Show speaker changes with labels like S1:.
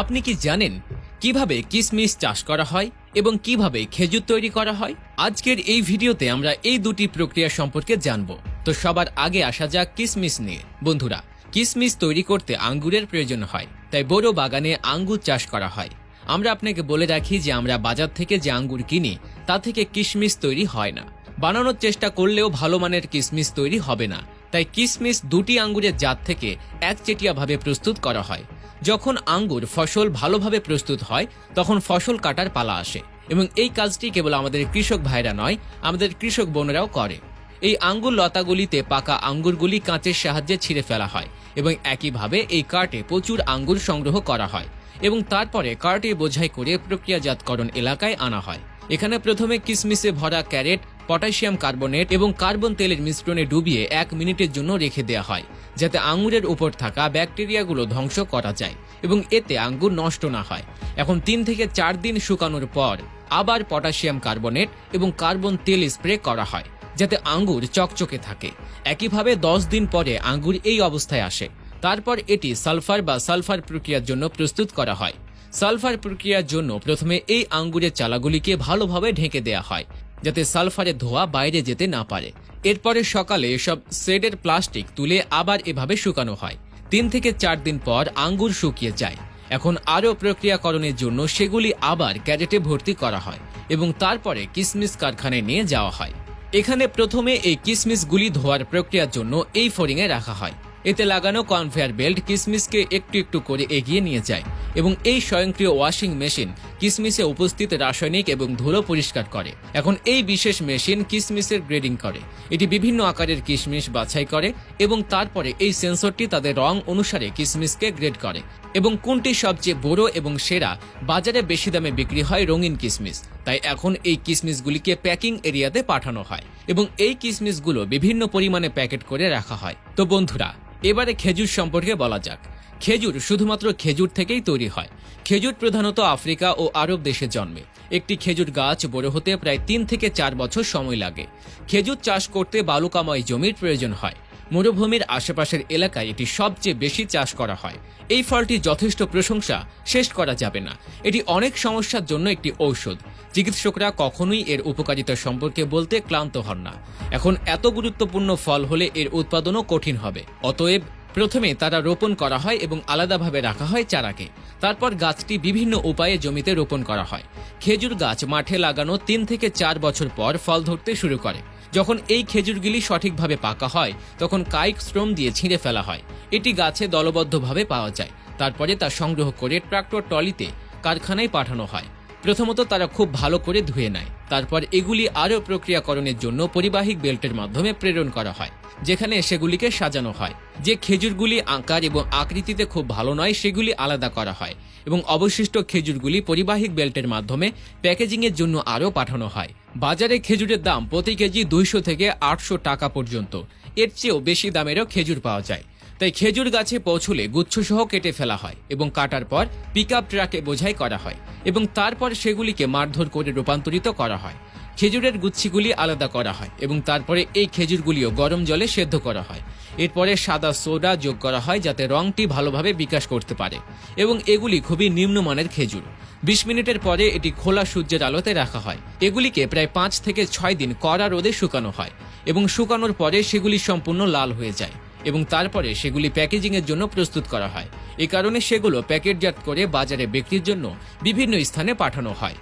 S1: আপনি কি জানেন কীভাবে কিশমিশ চাষ করা হয় এবং কীভাবে খেজুর তৈরি করা হয়? আজকের এই ভিডিওতে আমরা এই দুটি প্রক্রিয়া সম্পর্কে জানব। তো সবার আগে আসা যাক কিশমিশ নিয়ে। বন্ধুরা কিশমিশ তৈরি করতে আঙ্গুরের প্রয়োজন হয়, তাই বড় বাগানে আঙ্গুর চাষ করা হয়। আমরা আপনাকে বলে রাখি যে আমরা বাজার থেকে যে আঙ্গুর কিনি, তা থেকে কিশমিশ তৈরি হয় না। বানানোর চেষ্টা করলেও ভালো মানের কিশমিশ তৈরি হবে না। তাই কিশমিশ দুটি আঙ্গুরের জাত থেকে একচেটিয়াভাবে প্রস্তুত করা হয়। যখন আঙ্গুর ফসল ভালোভাবে প্রস্তুত হয়, তখন ফসল কাটার পালা আসে এবং এই কাজটি কেবল আমাদের কৃষক ভাইরা নয়, আমাদের কৃষক বোনেরাও করে। এই আঙ্গুর লতাগুলিতে পাকা আঙ্গুরগুলি কাঁচের সাহায্যে ছিঁড়ে ফেলা হয় এবং একইভাবে এই কার্টে প্রচুর আঙ্গুর সংগ্রহ করা হয় এবং তারপরে কার্টে বোঝাই করে প্রক্রিয়াজাতকরণ এলাকায় আনা হয়। এখানে প্রথমে কিসমিসে ভরা ক্যারেট পটাশিয়াম কার্বনেট এবং কার্বন তেলের মিশ্রণে ডুবিয়ে এক মিনিটের জন্য রেখে দেওয়া হয়, যাতে আঙ্গুরের উপর থাকা ব্যাকটেরিয়াগুলো ধ্বংস করা যায় এবং এতে আঙ্গুর নষ্ট না হয়। এখন তিন থেকে চার দিন শুকানোর পর আবার পটাশিয়াম কার্বনেট এবং কার্বন তেল স্প্রে করা হয়, যাতে আঙ্গুর চকচকে থাকে। একইভাবে দশ দিন পরে আঙ্গুর এই অবস্থায় আসে। তারপর এটি সালফার বা সালফার প্রক্রিয়ার জন্য প্রস্তুত করা হয়। সালফার প্রক্রিয়ার জন্য প্রথমে এই আঙ্গুরের চালাগুলিকে ভালোভাবে ঢেকে দেয়া হয়। যাতে সালফারের ধোয়া বাইরে যেতে না পারে। এরপরে সকালে সব শেডের প্লাস্টিক তুলে আবার এভাবে শুকানো হয়। তিন থেকে চার দিন পর আঙ্গুর শুকিয়ে যায়। এখন আরও প্রক্রিয়াকরণের জন্য সেগুলি আবার ক্যারেটে ভর্তি করা হয় এবং তারপরে কিসমিস কারখানায় নিয়ে যাওয়া হয়। এখানে প্রথমে এই কিসমিসগুলি ধোয়ার প্রক্রিয়ার জন্য এই ফোরিংয়ে রাখা হয়। এতে লাগানো কনভেয়ার বেল্ট কিসমিসকে একটু একটু করে এগিয়ে নিয়ে যায় এবং এই স্বয়ংক্রিয় ওয়াশিং মেশিন কিসমিসে উপস্থিত রাসায়নিক এবং ধুলো পরিষ্কার করে। এখন এই বিশেষ মেশিন কিসমিসের গ্রেডিং করে। এটি বিভিন্ন আকারের কিসমিস বাছাই করে এবং তারপরে এই সেন্সরটি তাদের রং অনুসারে কিসমিসকে গ্রেড করে। এবং কোনটি সবচেয়ে বড় এবং সেরা, বাজারে বেশি দামে বিক্রি হয় রঙিন কিসমিস। তাই এখন এই কিসমিসগুলিকে প্যাকিং এরিয়াতে পাঠানো হয় এবং এই কিসমিসগুলো বিভিন্ন পরিমাণে প্যাকেট করে রাখা হয়। তো বন্ধুরা, এবারে খেজুর সম্পর্কে বলা যাক। খেজুর শুধুমাত্র খেজুর থেকেই তৈরি হয়। খেজুর প্রধানত আফ্রিকা ও আরব দেশে জন্মে। একটি খেজুর গাছ বড় হতে প্রায় তিন থেকে চার বছর সময় লাগে। খেজুর চাষ করতে বালুকাময় জমির প্রয়োজন হয়। মরুভূমির আশেপাশের এলাকায় এটি সবচেয়ে বেশি চাষ করা হয়। এই ফলটি যথেষ্ট প্রশংসা শেষ করা যাবে না। এটি অনেক সমস্যার জন্য একটি ঔষধ। চিকিৎসকরা কখনোই এর উপকারিতা সম্পর্কে বলতে ক্লান্ত হন না। এখন এত গুরুত্বপূর্ণ ফল হলে এর উৎপাদনও কঠিন হবে। অতএব প্রথমে তারা রোপণ করা হয় এবং আলাদাভাবে রাখা হয় চারাকে। তারপর গাছটি বিভিন্ন উপায়ে জমিতে রোপণ করা হয়। খেজুর গাছ মাঠে লাগানো তিন থেকে চার বছর পর ফল ধরতে শুরু করে। যখন এই খেজুরগুলি সঠিকভাবে পাকা হয়, তখন কায়িক শ্রম দিয়ে ছিঁড়ে ফেলা হয়। এটি গাছে দলবদ্ধভাবে পাওয়া যায়। তারপরে তা সংগ্রহ করে ট্রাক্টর ট্রলিতে কারখানায় পাঠানো হয়। প্রথমত তারা খুব ভালো করে ধুয়ে নেয়। তারপর এগুলি আরও প্রক্রিয়াকরণের জন্য পরিবাহিক বেল্টের মাধ্যমে প্রেরণ করা হয়, যেখানে সেগুলিকে সাজানো হয়। যে খেজুরগুলি আকার এবং আকৃতিতে খুব ভালো নয়, সেগুলি আলাদা করা হয় এবং অবশিষ্ট খেজুরগুলি পরিবাহিক বেল্টের মাধ্যমে প্যাকেজিংয়ের জন্য আরও পাঠানো হয়। বাজারে খেজুরের দাম প্রতি কেজি দুইশো থেকে আটশো টাকা পর্যন্ত। এর চেয়েও বেশি দামেরও খেজুর পাওয়া যায়। তাই খেজুর গাছে পৌঁছলে গুচ্ছসহ কেটে ফেলা হয় এবং কাটার পর পিক ট্রাকে বোঝাই করা হয় এবং তারপর সেগুলিকে মারধর করে রূপান্তরিত করা হয়। খেজুরের গুচ্ছিগুলি আলাদা করা হয় এবং তারপরে এই খেজুরগুলিও গরম জলে সেদ্ধ করা হয়। এরপরে সাদা সোডা যোগ করা হয় যাতে রংটি ভালোভাবে বিকাশ করতে পারে এবং এগুলি খুবই নিম্নমানের খেজুর। বিশ মিনিটের পরে এটি খোলা সূর্যের আলোতে রাখা হয়। এগুলিকে প্রায় পাঁচ থেকে ছয় দিন কড়া রোদে শুকানো হয় এবং শুকানোর পরে সেগুলি সম্পূর্ণ লাল হয়ে যায়। এবং তারপরে সেগুলি প্যাকেজিংয়ের জন্য প্রস্তুত করা হয়। এ কারণে সেগুলো প্যাকেটজাত করে বাজারে বিক্রির জন্য বিভিন্ন স্থানে পাঠানো হয়।